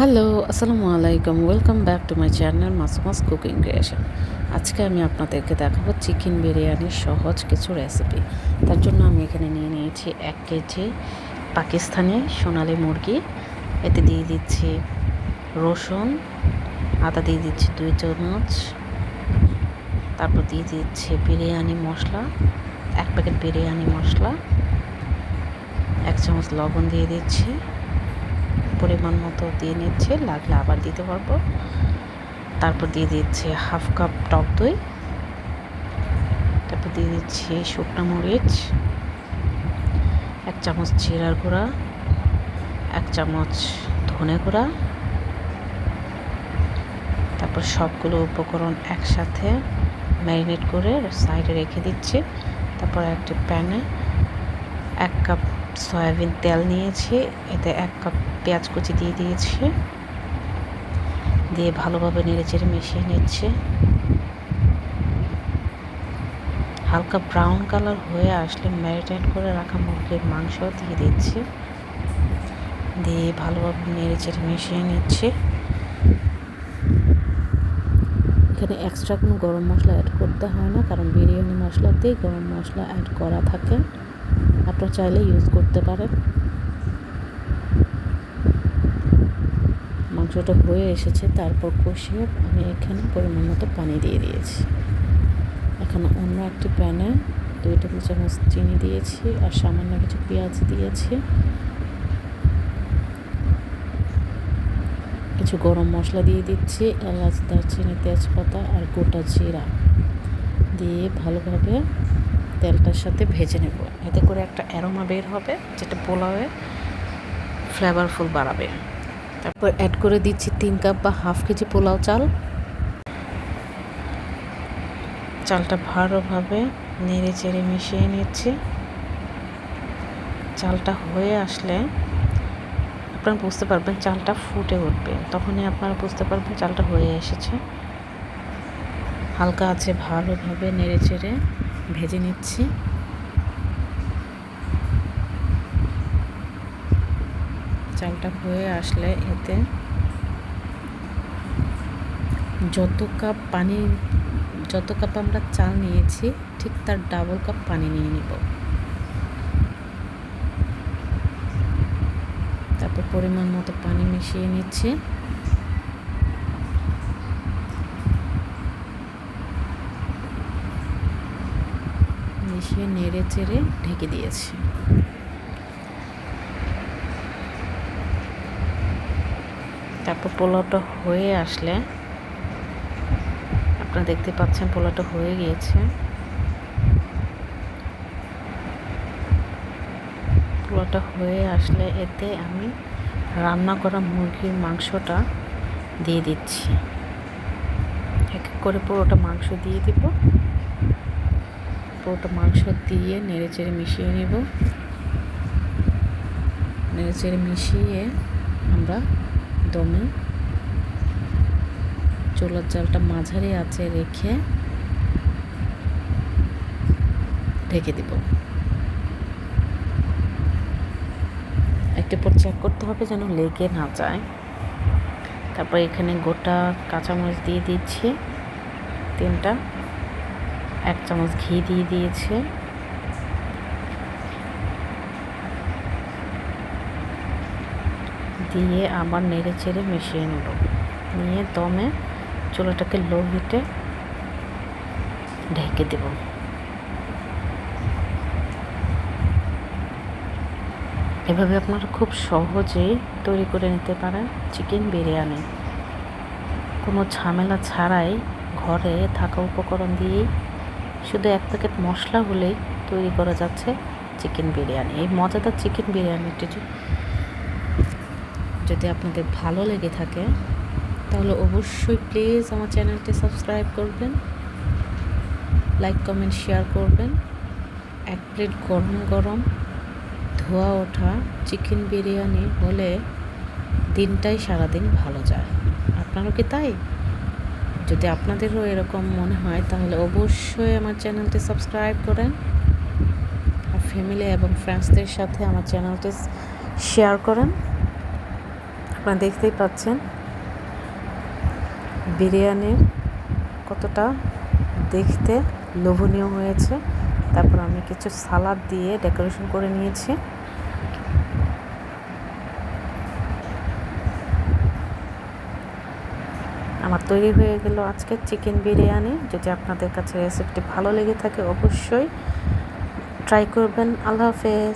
Hello আসসালামু আলাইকুম। Welcome back to my channel Masuma's cooking creation আজকে আমি আপনাদেরকে দেখাবো চিকেন বিরিয়ানির সহজ কিছু রেসিপি তার জন্য আমি এখানে নিয়ে নিয়েছি এক কেজি পাকিস্তানি সোনালি মুরগি। এতে দিয়ে দিচ্ছি রসুন, আদা দিয়ে দিচ্ছি দুই চামচ। তারপর দিয়ে দিচ্ছি বিরিয়ানি মশলা, এক প্যাকেট বিরিয়ানি মশলা, এক চামচ লবণ দিয়ে দিচ্ছি। পরিমাণ মতো দিয়ে নিচ্ছে, লাগলে আবার দিতে পারব। তারপর দিয়ে দিচ্ছে হাফ কাপ টক দই। তারপর দিয়ে দিচ্ছি শুকনো মরিচ, এক চামচ জিরার গুঁড়া, এক চামচ ধনে গুঁড়া। তারপর সবগুলো উপকরণ একসাথে ম্যারিনেট করে সাইডে রেখে দিচ্ছি। তারপর একটি প্যানে এক কাপ সয়াবিন তেল নিয়েছি, এতে এক কাপ পেঁয়াজ কুচি দিয়ে দিয়েছি। দিয়ে ভালোভাবে নেড়ে চেড়ে মিশিয়ে নিচ্ছে। হালকা ব্রাউন কালার হয়ে আসলে ম্যারিনেট করে রাখা মুরগির মাংস দিয়ে দিচ্ছি। দিয়ে ভালোভাবে নেড়ে চেড়ে মিশিয়ে নিচ্ছে। এখানে এক্সট্রা কোনো গরম মশলা অ্যাড করতে হয় না, কারণ বিরিয়ানি মশলাতেই গরম মশলা অ্যাড করা থাকে। আপনারা চাইলে ইউজ করতে পারেন। মাংসটা হয়ে এসেছে, তারপর কষিয়ে আমি এখানে পরিমাণ মতো পানি দিয়ে দিয়েছি। এখন অন্য একটি প্যানে দুই টেবিল চামচ চিনি দিয়েছি আর সামান্য কিছু পেঁয়াজ দিয়েছি। কিছু গরম মশলা দিয়ে দিচ্ছি, এলাচ, দারচিনি, তেজপাতা আর গোটা জিরা দিয়ে ভালোভাবে তেলটার সাথে ভেজে নেব। এতে করে একটা অ্যারোমা বের হবে, যেটা পোলাওয়ে ফ্লেভারফুল বাড়াবে তারপর অ্যাড করে দিচ্ছি তিন কাপ বা হাফ কেজি পোলাও চাল। চালটা ভালোভাবে নেড়ে চেড়ে মিশিয়ে নিচ্ছি। চালটা হয়ে আসলে আপনারা বুঝতে পারবেন চালটা ফুটে উঠবে। তখনই আপনারা বুঝতে পারবেন চালটা হয়ে এসেছে। হালকা আছে, ভালোভাবে নেড়ে চেড়ে ভেজে নিচ্ছি। চালটা হয়ে আসলে এতে যত কাপ পানি, যত কাপ আমরা চাল নিয়েছি, ঠিক তার ডাবল কাপ পানি নিয়ে নিব। তারপর পরিমাণ মতো পানি মিশিয়ে নিচ্ছি। মিশিয়ে নেড়ে চেড়ে ঢেকে দিয়েছি। তারপর পোলাওটা হয়ে আসলে আপনারা দেখতে পাচ্ছেন পোলাওটা হয়ে গিয়েছে। পোলাওটা হয়ে আসলে এতে আমি রান্না করা মুরগির মাংসটা দিয়ে দিচ্ছি। এক এক করে পুরোটা মাংস দিয়ে দিব। পুরোটা মাংস দিয়ে নেড়ে চেড়ে মিশিয়ে নেব। নেড়ে চেড়ে মিশিয়ে আমরা দমে চোলার জালটা মাঝারি আছে রেখে ঢেকে দিব। একটু পর চেক করতে হবে যেন লেগে না যায়। তারপর এখানে গোটা কাঁচামরিচ দিয়ে দিচ্ছি। তিনটা এক চামচ ঘি দিয়ে দিয়েছে। দিয়ে আবার নেড়ে চেড়ে মিশিয়ে নেব। নিয়ে দমে চুলাটাকে লো হিটে ঢেকে দেব। এভাবে আপনারা খুব সহজেই তৈরি করে নিতে পারেন চিকেন বিরিয়ানি। কোনো ঝামেলা ছাড়াই ঘরে থাকা উপকরণ দিয়েই শুধু এক প্যাকেট মশলা হলেই তৈরি করা যাচ্ছে চিকেন বিরিয়ানি। এই মজাদার চিকেন বিরিয়ানিটি যদি আপনাদের ভালো লেগে থাকে, তাহলে অবশ্যই প্লিজ আমার চ্যানেলটি সাবস্ক্রাইব করবেন লাইক কমেন্ট শেয়ার করবেন। এক প্লেট গরম গরম ধোয়া ওঠা চিকেন বিরিয়ানি হলে দিনটাই সারাদিন ভালো যায়। আপনারও কি তাই? যদি আপনাদেরও এরকম মনে হয়, তাহলে অবশ্যই আমার চ্যানেলটি সাবস্ক্রাইব করেন। আর ফ্যামিলি এবং ফ্রেন্ডসদের সাথে আমার চ্যানেলটি শেয়ার করেন। আপনারা দেখতেই পাচ্ছেন, বিরিয়ানির কতটা দেখতে লোভনীয় হয়েছে। তারপর আমি কিছু সালাদ দিয়ে ডেকোরেশন করে নিয়েছি। আমার তৈরি হয়ে গেল আজকে চিকেন বিরিয়ানি। যদি আপনাদের কাছে রেসিপিটি ভালো লেগে থাকে, অবশ্যই ট্রাই করবেন। আল্লাহ হাফেজ।